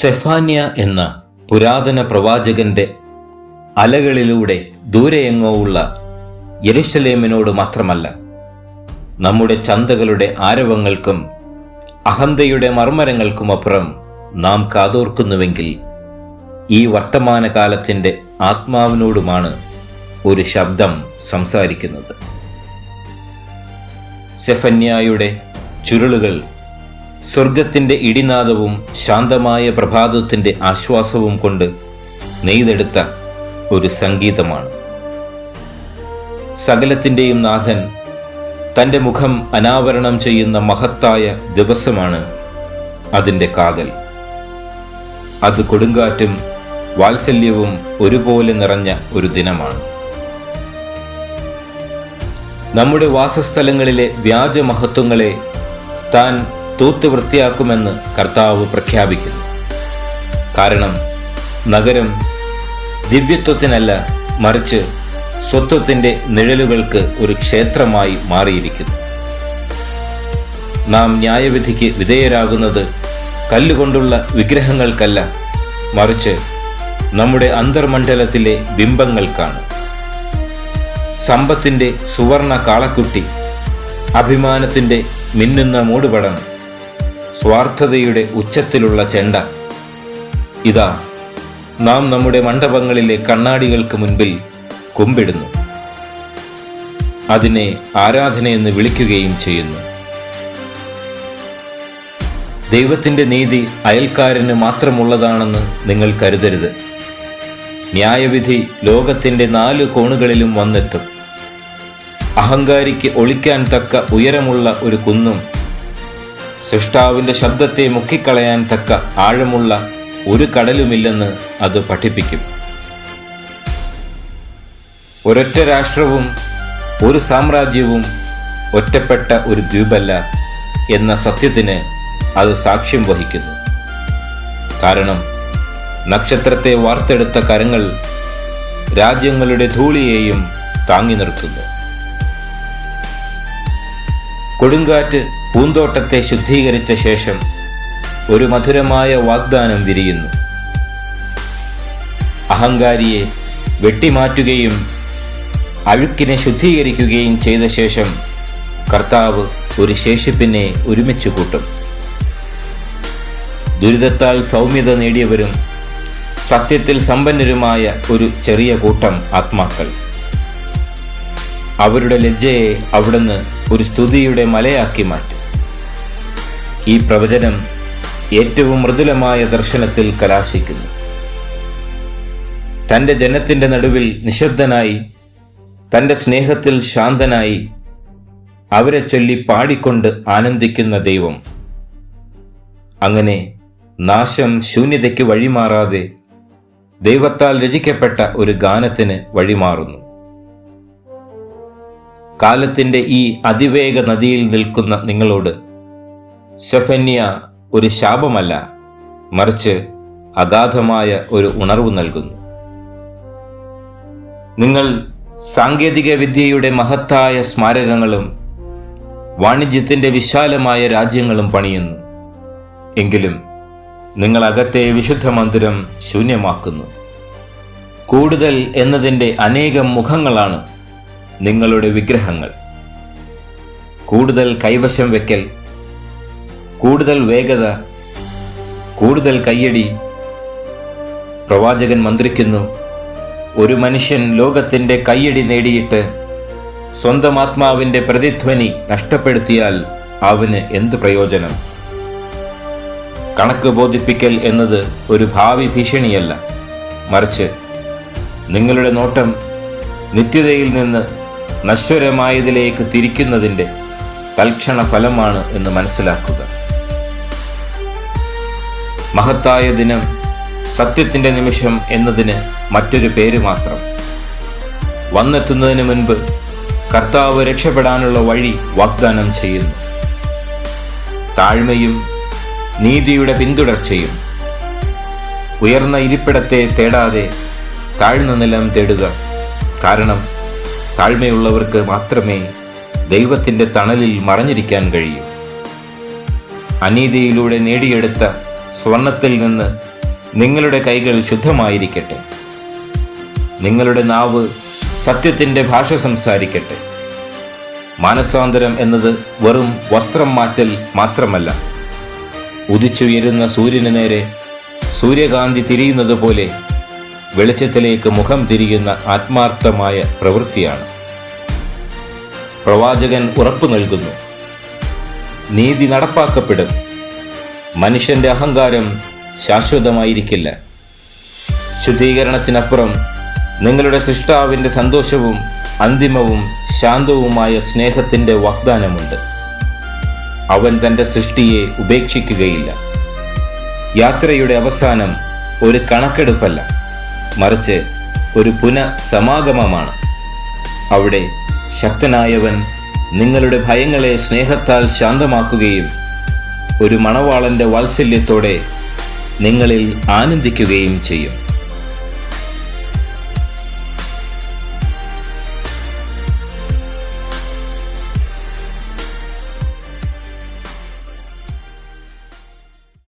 സെഫാന്യ എന്ന പുരാതന പ്രവാചകന്റെ അലകളിലൂടെ ദൂരെയെങ്ങോ ഉള്ള യരുഷലേമിനോട് മാത്രമല്ല നമ്മുടെ ചന്തകളുടെ ആരവങ്ങൾക്കും അഹന്തയുടെ മർമ്മരങ്ങൾക്കുമപ്പുറം നാം കാതോർക്കുന്നുവെങ്കിൽ ഈ വർത്തമാനകാലത്തിന്റെ ആത്മാവിനോടുമാണ് ഒരു ശബ്ദം സംസാരിക്കുന്നത്. സെഫന്യായുടെ ചുരുളുകൾ സ്വർഗത്തിന്റെ ഇടിനാദവും ശാന്തമായ പ്രഭാതത്തിന്റെ ആശ്വാസവും കൊണ്ട് നെയ്തെടുത്ത ഒരു സംഗീതമാണ്. സകലത്തിന്റെയും നാഥൻ തന്റെ മുഖം അനാവരണം ചെയ്യുന്ന മഹത്തായ ദിവസമാണ് അതിന്റെ കാതൽ. അത് കൊടുങ്കാറ്റും വാത്സല്യവും ഒരുപോലെ നിറഞ്ഞ ഒരു ദിനമാണ്. നമ്മുടെ വാസസ്ഥലങ്ങളിലെ വ്യാജമഹത്വങ്ങളെ താൻ തൂത്ത് വൃത്തിയാക്കുമെന്ന് കർത്താവ് പ്രഖ്യാപിക്കുന്നു. കാരണം നഗരം ദിവ്യത്വത്തിനല്ല മറിച്ച് സ്വത്വത്തിന്റെ നിഴലുകൾക്ക് ഒരു ക്ഷേത്രമായി മാറിയിരിക്കുന്നു. നാം ന്യായവിധിക്ക് വിധേയരാകുന്നത് കല്ലുകൊണ്ടുള്ള വിഗ്രഹങ്ങൾക്കല്ല മറിച്ച് നമ്മുടെ അന്തർമണ്ഡലത്തിലെ ബിംബങ്ങൾക്കാണ്. സമ്പത്തിന്റെ സുവർണ കാളക്കുട്ടി അഭിമാനത്തിന്റെ മിന്നുന്ന മൂടുപടം സ്വാർത്ഥതയുടെ ഉച്ചത്തിലുള്ള ചെണ്ട. ഇതാ നാം നമ്മുടെ മണ്ഡപങ്ങളിലെ കണ്ണാടികൾക്ക് മുൻപിൽ കുമ്പിടുന്നു. അതിനെ ആരാധനയെന്ന് വിളിക്കുകയും ചെയ്യുന്നു. ദൈവത്തിന്റെ നീതി അയൽക്കാരന് മാത്രമുള്ളതാണെന്ന് നിങ്ങൾ കരുതരുത്. ന്യായവിധി ലോകത്തിന്റെ നാല് കോണുകളിലും വന്നെത്തും. അഹങ്കാരിക്ക് ഒളിക്കാൻ തക്ക ഉയരമുള്ള ഒരു കുന്നും സൃഷ്ടാവിന്റെ ശബ്ദത്തെ മുക്കിക്കളയാൻ തക്ക ആഴമുള്ള ഒരു കടലുമില്ലെന്ന് അത് പഠിപ്പിക്കും. ഒരൊറ്റ രാഷ്ട്രവും ഒരു സാമ്രാജ്യവും ഒറ്റപ്പെട്ട ഒരു ദ്വീപല്ല എന്ന സത്യത്തിന് അത് സാക്ഷ്യം വഹിക്കുന്നു. കാരണം നക്ഷത്രത്തെ വാർത്തെടുത്ത കരങ്ങൾ രാജ്യങ്ങളുടെ ധൂളിയെയും താങ്ങി നിർത്തുന്നു. കൊടുങ്കാറ്റ് പൂന്തോട്ടത്തെ ശുദ്ധീകരിച്ച ശേഷം ഒരു മധുരമായ വാഗ്ദാനം വിരിയുന്നു. അഹങ്കാരിയെ വെട്ടിമാറ്റുകയും അഴുക്കിനെ ശുദ്ധീകരിക്കുകയും ചെയ്ത ശേഷം കർത്താവ് ഒരു ശേഷിപ്പിനെ ഒരുമിച്ച് കൂട്ടും. ദുരിതത്താൽ സൗമ്യത നേടിയവരും സത്യത്തിൽ സമ്പന്നരുമായ ഒരു ചെറിയ കൂട്ടം ആത്മാക്കൾ. അവരുടെ ലജ്ജയെ അവിടുന്ന് ഒരു സ്തുതിയുടെ മലയാക്കി മാറ്റും. ഈ പ്രവചനം ഏറ്റവും മൃദുലമായ ദർശനത്തിൽ കലാശിക്കുന്നു. തന്റെ ജനത്തിന്റെ നടുവിൽ നിശബ്ദനായി തന്റെ സ്നേഹത്തിൽ ശാന്തനായി അവരെ ചൊല്ലി പാടിക്കൊണ്ട് ആനന്ദിക്കുന്ന ദൈവം. അങ്ങനെ നാശം ശൂന്യതയ്ക്ക് വഴിമാറാതെ ദൈവത്താൽ രചിക്കപ്പെട്ട ഒരു ഗാനത്തിന് വഴിമാറുന്നു. കാലത്തിന്റെ ഈ അതിവേഗ നദിയിൽ നിൽക്കുന്ന നിങ്ങളോട് സെഫന്യ ഒരു ശാപമല്ല മറിച്ച് അഗാധമായ ഒരു ഉണർവ് നൽകുന്നു. നിങ്ങൾ സാങ്കേതിക വിദ്യയുടെ മഹത്തായ സ്മാരകങ്ങളും വാണിജ്യത്തിന്റെ വിശാലമായ രാജ്യങ്ങളും പണിയുന്നു. എങ്കിലും നിങ്ങൾ അകത്തെ വിശുദ്ധ മന്ദിരം ശൂന്യമാക്കുന്നു. കൂടുതൽ എന്നതിന്റെ അനേകം മുഖങ്ങളാണ് നിങ്ങളുടെ വിഗ്രഹങ്ങൾ. കൂടുതൽ കൈവശം വെക്കൽ കൂടുതൽ വേഗത കൂടുതൽ കയ്യടി. പ്രവാചകൻ മന്ത്രിക്കുന്നു ഒരു മനുഷ്യൻ ലോകത്തിന്റെ കയ്യടി നേടിയിട്ട് സ്വന്തം ആത്മാവിന്റെ പ്രതിധ്വനി നഷ്ടപ്പെടുത്തിയാൽ അവന് എന്ത് പ്രയോജനം? കണക്ക് ബോധിപ്പിക്കൽ എന്നത് ഒരു ഭാവി ഭീഷണിയല്ല. മറിച്ച് നിങ്ങളുടെ നോട്ടം നിത്യതയിൽ നിന്ന് നശ്വരമായതിലേക്ക് തിരിക്കുന്നതിന്റെ തൽക്ഷണ ഫലമാണ് എന്ന് മനസ്സിലാക്കുക. മഹത്തായ ദിനം സത്യത്തിന്റെ നിമിഷം എന്നതിന് മറ്റൊരു പേര് മാത്രം. വന്നെത്തുന്നതിന് മുൻപ് കർത്താവ് രക്ഷപ്പെടാനുള്ള വഴി വാഗ്ദാനം ചെയ്യുന്നു. താഴ്മയും നീതിയുടെ പിന്തുടർച്ചയും. ഉയർന്ന ഇരിപ്പിടത്തെ തേടാതെ താഴ്ന്ന നിലം തേടുക. കാരണം താഴ്മയുള്ളവർക്ക് മാത്രമേ ദൈവത്തിന്റെ തണലിൽ മറഞ്ഞിരിക്കാൻ കഴിയൂ. അനീതിയിലൂടെ നേടിയെടുത്ത സ്വർണത്തിൽ നിന്ന് നിങ്ങളുടെ കൈകൾ ശുദ്ധമായിരിക്കട്ടെ. നിങ്ങളുടെ നാവ് സത്യത്തിന്റെ ഭാഷ സംസാരിക്കട്ടെ. മാനസാന്തരം എന്നത് വെറും വസ്ത്രം മാറ്റൽ മാത്രമല്ല. ഉദിച്ചുയരുന്ന സൂര്യന് നേരെ സൂര്യകാന്തി തിരിയുന്നത് പോലെ വെളിച്ചത്തിലേക്ക് മുഖം തിരിയുന്ന ആത്മാർത്ഥമായ പ്രവൃത്തിയാണ്. പ്രവാചകൻ ഉറപ്പു നൽകുന്നു. നീതി നടപ്പാക്കപ്പെടും. മനുഷ്യന്റെ അഹങ്കാരം ശാശ്വതമായിരിക്കില്ല. ശുദ്ധീകരണത്തിനപ്പുറം നിങ്ങളുടെ സൃഷ്ടാവിന്റെ സന്തോഷവും അന്തിമവും ശാന്തവുമായ സ്നേഹത്തിന്റെ വാഗ്ദാനമുണ്ട്. അവൻ തന്റെ സൃഷ്ടിയെ ഉപേക്ഷിക്കുകയില്ല. യാത്രയുടെ അവസാനം ഒരു കണക്കെടുപ്പല്ല മറിച്ച് ഒരു പുനഃസമാഗമമാണ്. അവിടെ ശക്തനായവൻ നിങ്ങളുടെ ഭയങ്ങളെ സ്നേഹത്താൽ ശാന്തമാക്കുകയും ഒരു മണവാളന്റെ വാത്സല്യത്തോടെ നിങ്ങളിൽ ആനന്ദിക്കുകയും ചെയ്യും.